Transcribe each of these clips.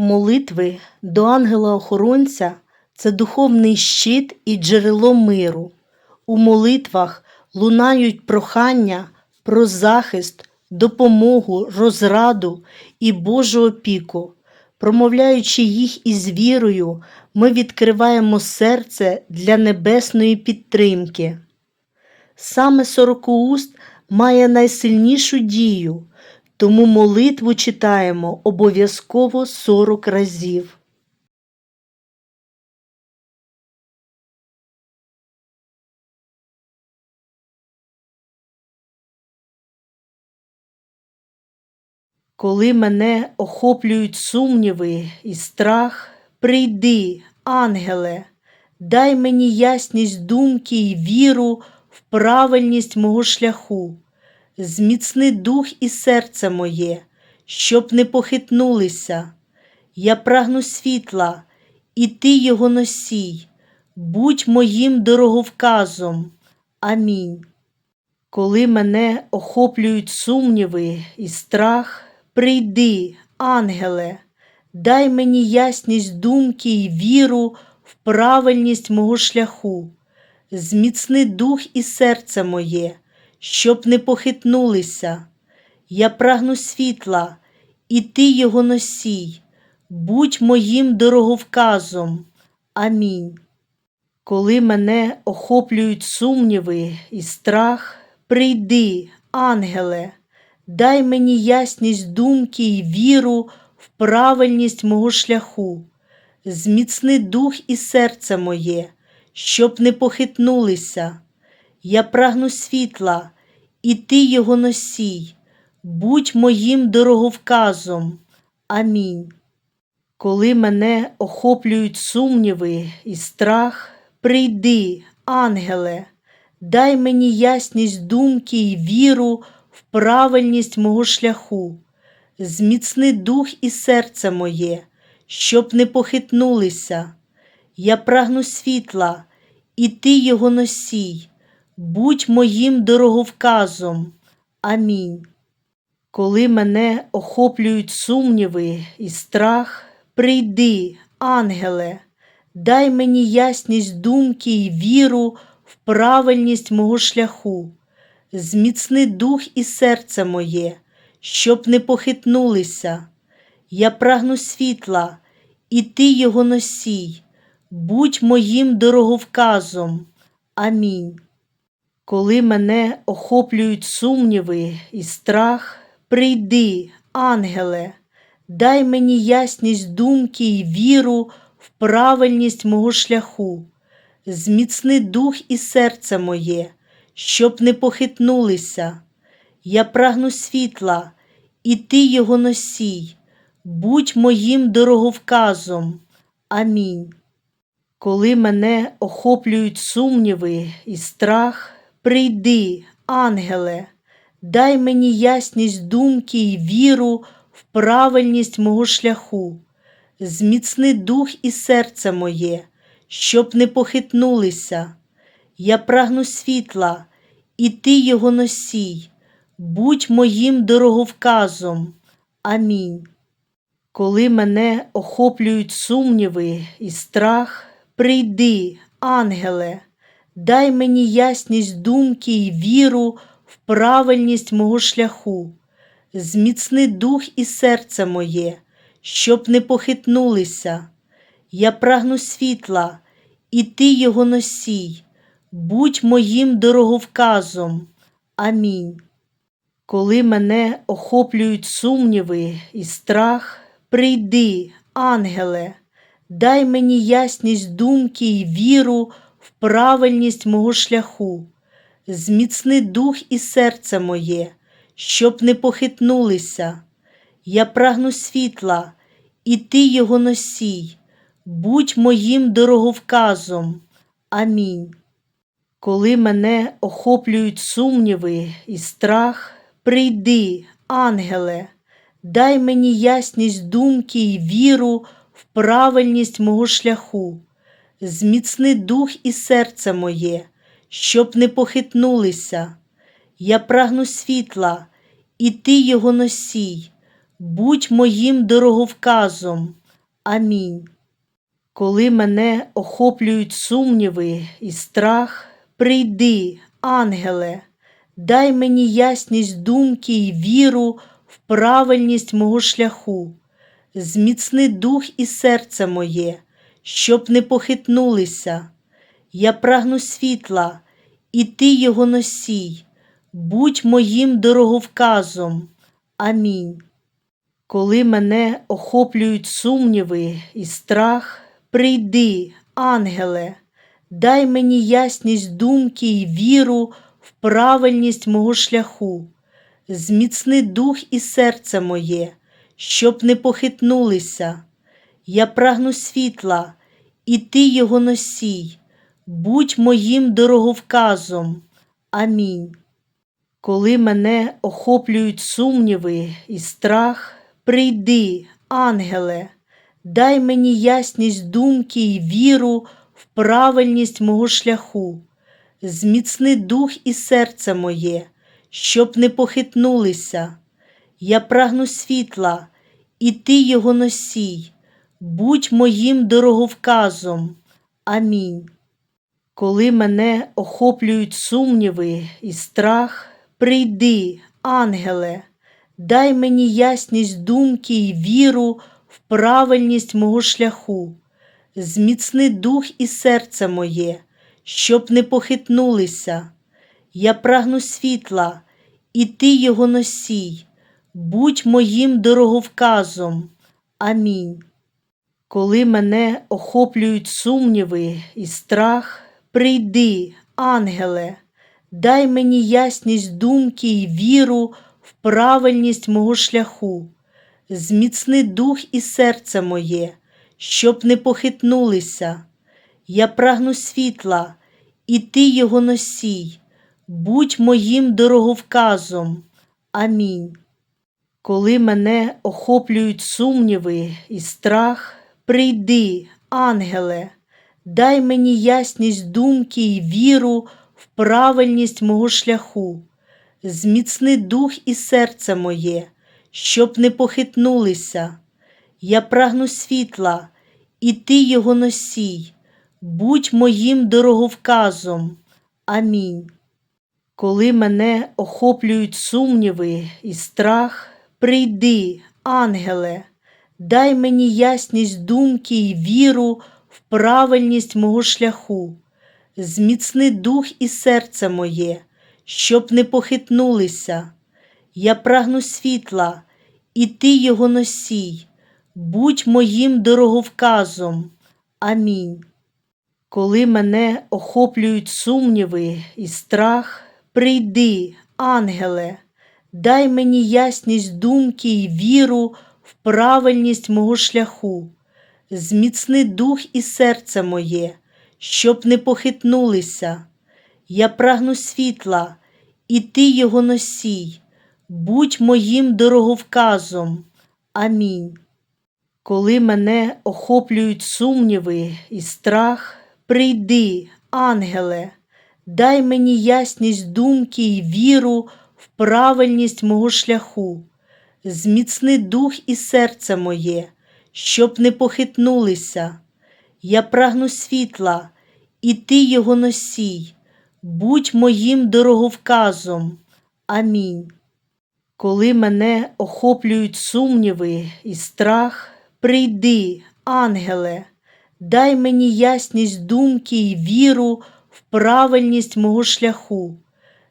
Молитви до ангела-охоронця це духовний щит і джерело миру. У молитвах лунають прохання про захист, допомогу, розраду і Божу опіку. Промовляючи їх із вірою, ми відкриваємо серце для небесної підтримки. Саме сорокоуст має найсильнішу дію, тому молитву читаємо обов'язково 40 разів. Коли мене охоплюють сумніви і страх, прийди, ангеле, дай мені ясність думки й віру в правильність мого шляху, зміцни дух і серце моє, щоб не похитнулися. Я прагну світла, і ти його носій, будь моїм дороговказом. Амінь. Коли мене охоплюють сумніви і страх, прийди, ангеле, дай мені ясність думки й віру в правильність мого шляху, зміцни дух і серце моє, щоб не похитнулися. Я прагну світла, і ти його носій, будь моїм дороговказом. Амінь. Коли мене охоплюють сумніви і страх, прийди, ангеле, дай мені ясність думки й віру в правильність мого шляху, зміцни дух і серце моє, щоб не похитнулися. Я прагну світла, і ти його носій, будь моїм дороговказом. Амінь. Коли мене охоплюють сумніви і страх, прийди, ангеле, дай мені ясність думки й віру в правильність мого шляху, зміцни дух і серце моє, щоб не похитнулися. Я прагну світла, і ти його носій, будь моїм дороговказом. Амінь. Коли мене охоплюють сумніви і страх, прийди, ангеле, дай мені ясність думки й віру в правильність мого шляху, зміцни дух і серце моє, щоб не похитнулися. Я прагну світла, і ти його носій, будь моїм дороговказом. Амінь. Коли мене охоплюють сумніви і страх, прийди, ангеле, дай мені ясність думки й віру в правильність мого шляху, зміцни дух і серце моє, щоб не похитнулися. Я прагну світла, і ти його носій, будь моїм дороговказом. Амінь. Коли мене охоплюють сумніви і страх, прийди, ангеле, дай мені ясність думки й віру в правильність мого шляху, зміцни дух і серце моє, щоб не похитнулися. Я прагну світла, і ти його носій, будь моїм дороговказом. Амінь. Коли мене охоплюють сумніви і страх, прийди, ангеле, дай мені ясність думки й віру в правильність мого шляху, зміцни дух і серце моє, щоб не похитнулися. Я прагну світла, і ти його носій, будь моїм дороговказом. Амінь. Коли мене охоплюють сумніви і страх, прийди, ангеле, дай мені ясність думки й віру правильність мого шляху, зміцни дух і серце моє, щоб не похитнулися. Я прагну світла, і ти його носій, будь моїм дороговказом. Амінь. Коли мене охоплюють сумніви і страх, прийди, ангеле, дай мені ясність думки й віру в правильність мого шляху, зміцни дух і серце моє, щоб не похитнулися. Я прагну світла, і ти його носій, будь моїм дороговказом. Амінь. Коли мене охоплюють сумніви і страх, прийди, ангеле, дай мені ясність думки і віру в правильність мого шляху, зміцни дух і серце моє, щоб не похитнулися. Я прагну світла, і ти його носій, будь моїм дороговказом. Амінь. Коли мене охоплюють сумніви і страх, прийди, ангеле, дай мені ясність думки і віру в правильність мого шляху, зміцни дух і серце моє, щоб не похитнулися. Я прагну світла, і ти його носій, будь моїм дороговказом. Амінь. Коли мене охоплюють сумніви і страх, прийди, ангеле, дай мені ясність думки і віру в правильність мого шляху, зміцни дух і серце моє, щоб не похитнулися. Я прагну світла, і ти його носій, будь моїм дороговказом. Амінь. Коли мене охоплюють сумніви і страх, прийди, ангеле, дай мені ясність думки і віру в правильність мого шляху, зміцни дух і серце моє, щоб не похитнулися. Я прагну світла, і ти його носій, будь моїм дороговказом. Амінь. Коли мене охоплюють сумніви і страх, прийди, ангеле, дай мені ясність думки і віру в правильність мого шляху, зміцни дух і серце моє, щоб не похитнулися. Я прагну світла, і ти його носій, будь моїм дороговказом. Амінь. Коли мене охоплюють сумніви і страх, прийди, ангеле, дай мені ясність думки і віру в правильність мого шляху, зміцни дух і серце моє, щоб не похитнулися. Я прагну світла, і ти його носій, будь моїм дороговказом. Амінь. Коли мене охоплюють сумніви і страх, прийди, ангеле, дай мені ясність думки і віру в правильність мого шляху, зміцни дух і серце моє, щоб не похитнулися. Я прагну світла, і ти його носій, будь моїм дороговказом. Амінь. Коли мене охоплюють сумніви і страх, прийди, ангеле, дай мені ясність думки і віру правильність мого шляху, зміцни дух і серце моє, щоб не похитнулися. Я прагну світла, і ти його носій, будь моїм дороговказом. Амінь. Коли мене охоплюють сумніви і страх, прийди, ангеле, дай мені ясність думки і віру в правильність мого шляху, зміцни дух і серце моє, щоб не похитнулися. Я прагну світла, і ти його носій, будь моїм дороговказом. Амінь. Коли мене охоплюють сумніви і страх, прийди, ангеле, дай мені ясність думки і віру в правильність мого шляху,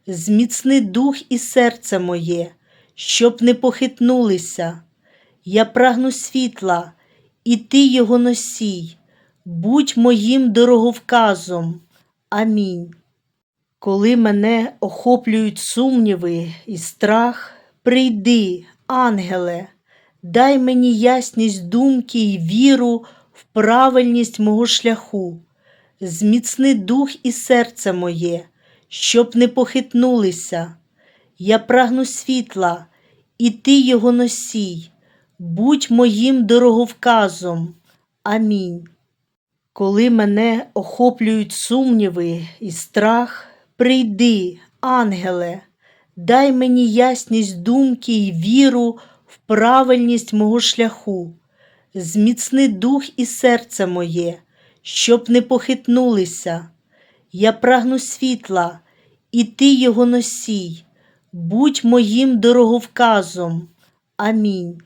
зміцни дух і серце моє, щоб не похитнулися. Я прагну світла, і ти його носій, будь моїм дороговказом. Амінь. Коли мене охоплюють сумніви і страх, прийди, ангеле, дай мені ясність думки і віру в правильність мого шляху, зміцни дух і серце моє, щоб не похитнулися. Я прагну світла, і ти його носій, будь моїм дороговказом. Амінь. Коли мене охоплюють сумніви і страх, прийди, ангеле, дай мені ясність думки і віру в правильність мого шляху, зміцни дух і серце моє, щоб не похитнулися. Я прагну світла, і ти його носій, будь моїм дороговказом. Амінь.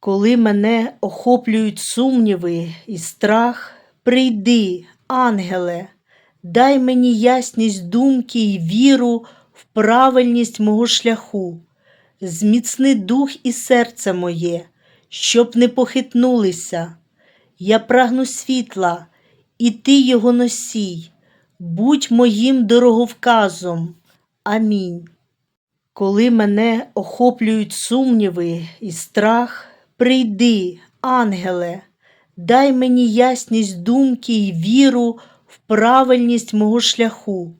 Коли мене охоплюють сумніви і страх, прийди, ангеле, дай мені ясність думки і віру в правильність мого шляху, зміцни дух і серце моє, щоб не похитнулися. Я прагну світла, і ти його носій, будь моїм дороговказом. Амінь. Коли мене охоплюють сумніви і страх, прийди, ангеле, дай мені ясність думки і віру в правильність мого шляху,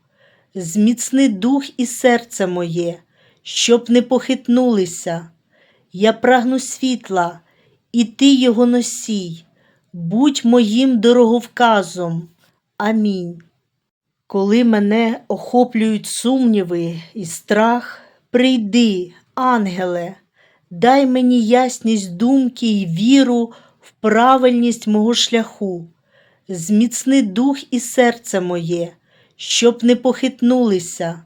зміцни дух і серце моє, щоб не похитнулися. Я прагну світла, і ти його носій, будь моїм дороговказом. Амінь. Коли мене охоплюють сумніви і страх, прийди, ангеле, дай мені ясність думки і віру в правильність мого шляху, зміцни дух і серце моє, щоб не похитнулися.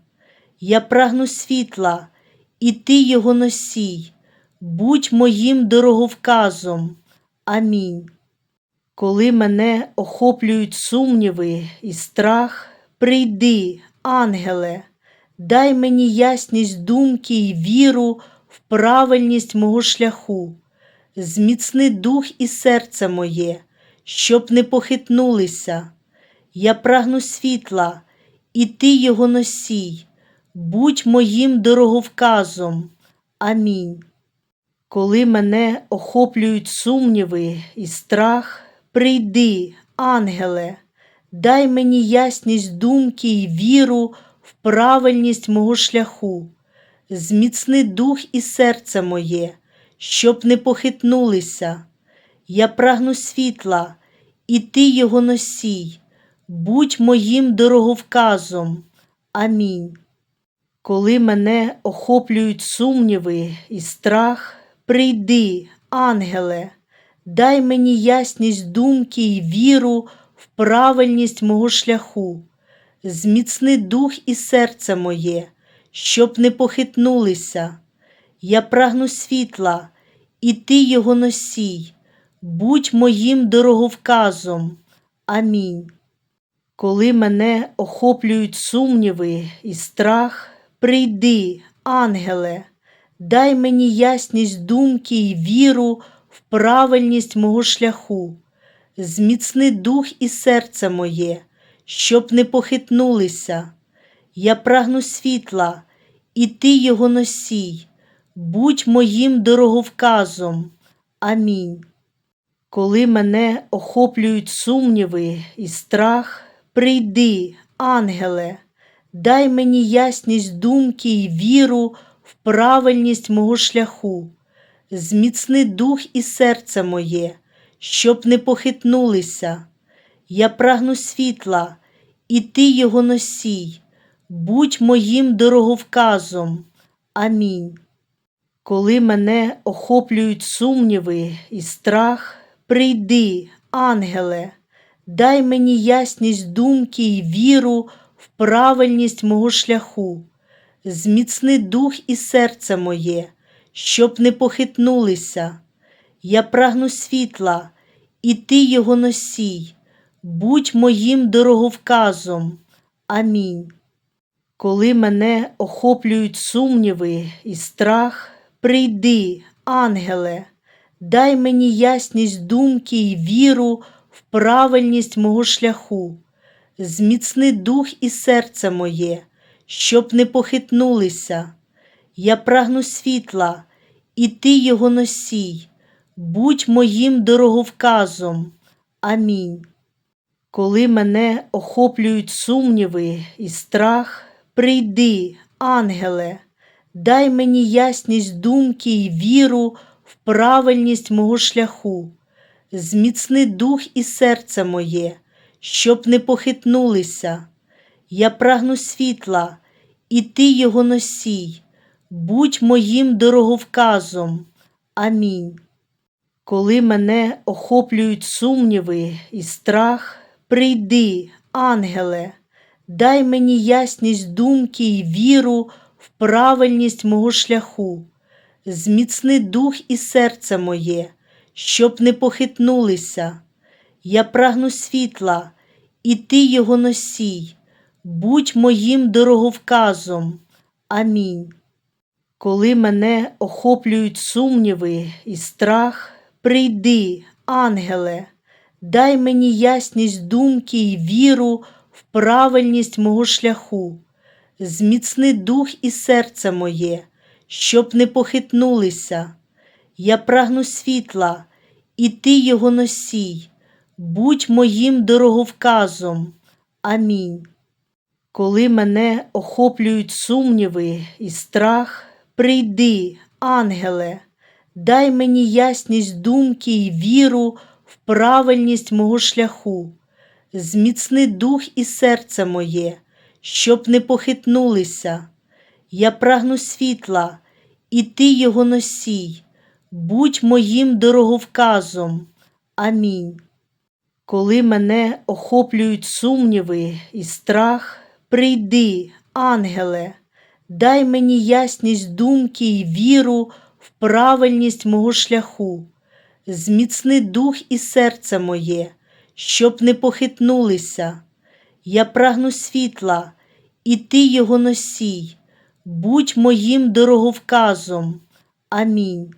Я прагну світла, і ти його носій, будь моїм дороговказом. Амінь. Коли мене охоплюють сумніви і страх, прийди, ангеле, дай мені ясність думки і віру в правильність мого шляху, зміцни дух і серце моє, щоб не похитнулися. Я прагну світла, і ти його носій, будь моїм дороговказом. Амінь. Коли мене охоплюють сумніви і страх, прийди, ангеле, дай мені ясність думки і віру в правильність мого шляху, зміцни дух і серце моє, щоб не похитнулися. Я прагну світла, і ти його носій, будь моїм дороговказом. Амінь. Коли мене охоплюють сумніви і страх, прийди, ангеле, дай мені ясність думки і віру в правильність мого шляху, зміцни дух і серце моє, щоб не похитнулися. Я прагну світла, і ти його носій, будь моїм дороговказом. Амінь. Коли мене охоплюють сумніви і страх, прийди, ангеле, дай мені ясність думки і віру в правильність мого шляху, зміцни дух і серце моє, щоб не похитнулися. Я прагну світла, і ти його носій, будь моїм дороговказом. Амінь. Коли мене охоплюють сумніви і страх, прийди, ангеле, дай мені ясність думки і віру в правильність мого шляху, зміцни дух і серце моє, щоб не похитнулися. Я прагну світла, і ти його носій, будь моїм дороговказом. Амінь. Коли мене охоплюють сумніви і страх, прийди, ангеле, дай мені ясність думки і віру в правильність мого шляху, зміцни дух і серце моє, щоб не похитнулися. Я прагну світла, і ти його носій, будь моїм дороговказом. Амінь. Коли мене охоплюють сумніви і страх, прийди, ангеле, дай мені ясність думки і віру в правильність мого шляху, зміцни дух і серце моє, щоб не похитнулися. Я прагну світла, і ти його носій, будь моїм дороговказом. Амінь. Коли мене охоплюють сумніви і страх, прийди, ангеле, дай мені ясність думки і віру в правильність мого шляху, зміцни дух і серце моє, щоб не похитнулися. Я прагну світла, і ти його носій, будь моїм дороговказом. Амінь. Коли мене охоплюють сумніви і страх, прийди, ангеле, дай мені ясність думки й віру в правильність мого шляху. Зміцни дух і серце моє, щоб не похитнулися. Я прагну світла, і ти його носій, будь моїм дороговказом. Амінь. Коли мене охоплюють сумніви і страх, прийди, ангеле, дай мені ясність думки й віру в правильність мого шляху. Зміцни дух і серце моє, щоб не похитнулися. Я прагну світла, і ти його носій, будь моїм дороговказом. Амінь. Коли мене охоплюють сумніви і страх, прийди, ангеле, дай мені ясність думки й віру в правильність мого шляху. Зміцни дух і серце моє, щоб не похитнулися. Я прагну світла, і ти його носій, будь моїм дороговказом. Амінь. Коли мене охоплюють сумніви і страх, прийди, ангеле, дай мені ясність думки й віру в правильність мого шляху. Зміцни дух і серце моє, щоб не похитнулися. Я прагну світла, і ти його носій, будь моїм дороговказом. Амінь.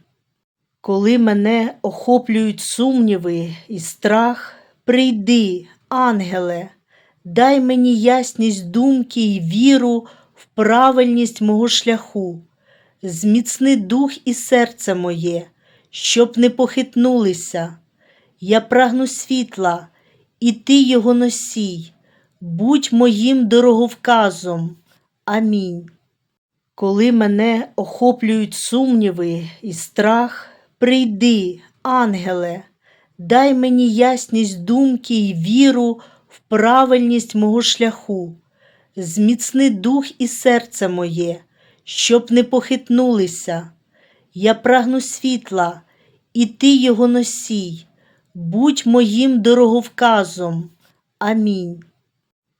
Коли мене охоплюють сумніви і страх, прийди, ангеле, дай мені ясність думки й віру в правильність мого шляху. Зміцни дух і серце моє, щоб не похитнулися. Я прагну світла, і ти його носій, будь моїм дороговказом. Амінь. Коли мене охоплюють сумніви і страх, прийди, ангеле, дай мені ясність думки й віру в правильність мого шляху. Зміцни дух і серце моє, щоб не похитнулися. Я прагну світла, і ти його носій, будь моїм дороговказом. Амінь.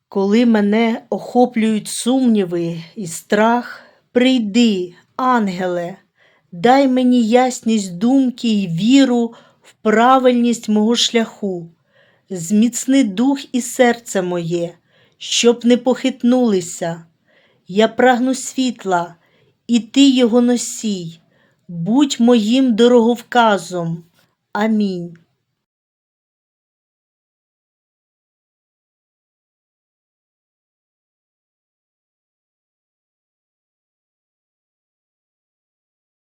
Коли мене охоплюють сумніви і страх, прийди, ангеле, дай мені ясність думки й віру в правильність мого шляху. Зміцни дух і серце моє, щоб не похитнулися. Я прагну світла, і ти його носій, будь моїм дороговказом. Амінь.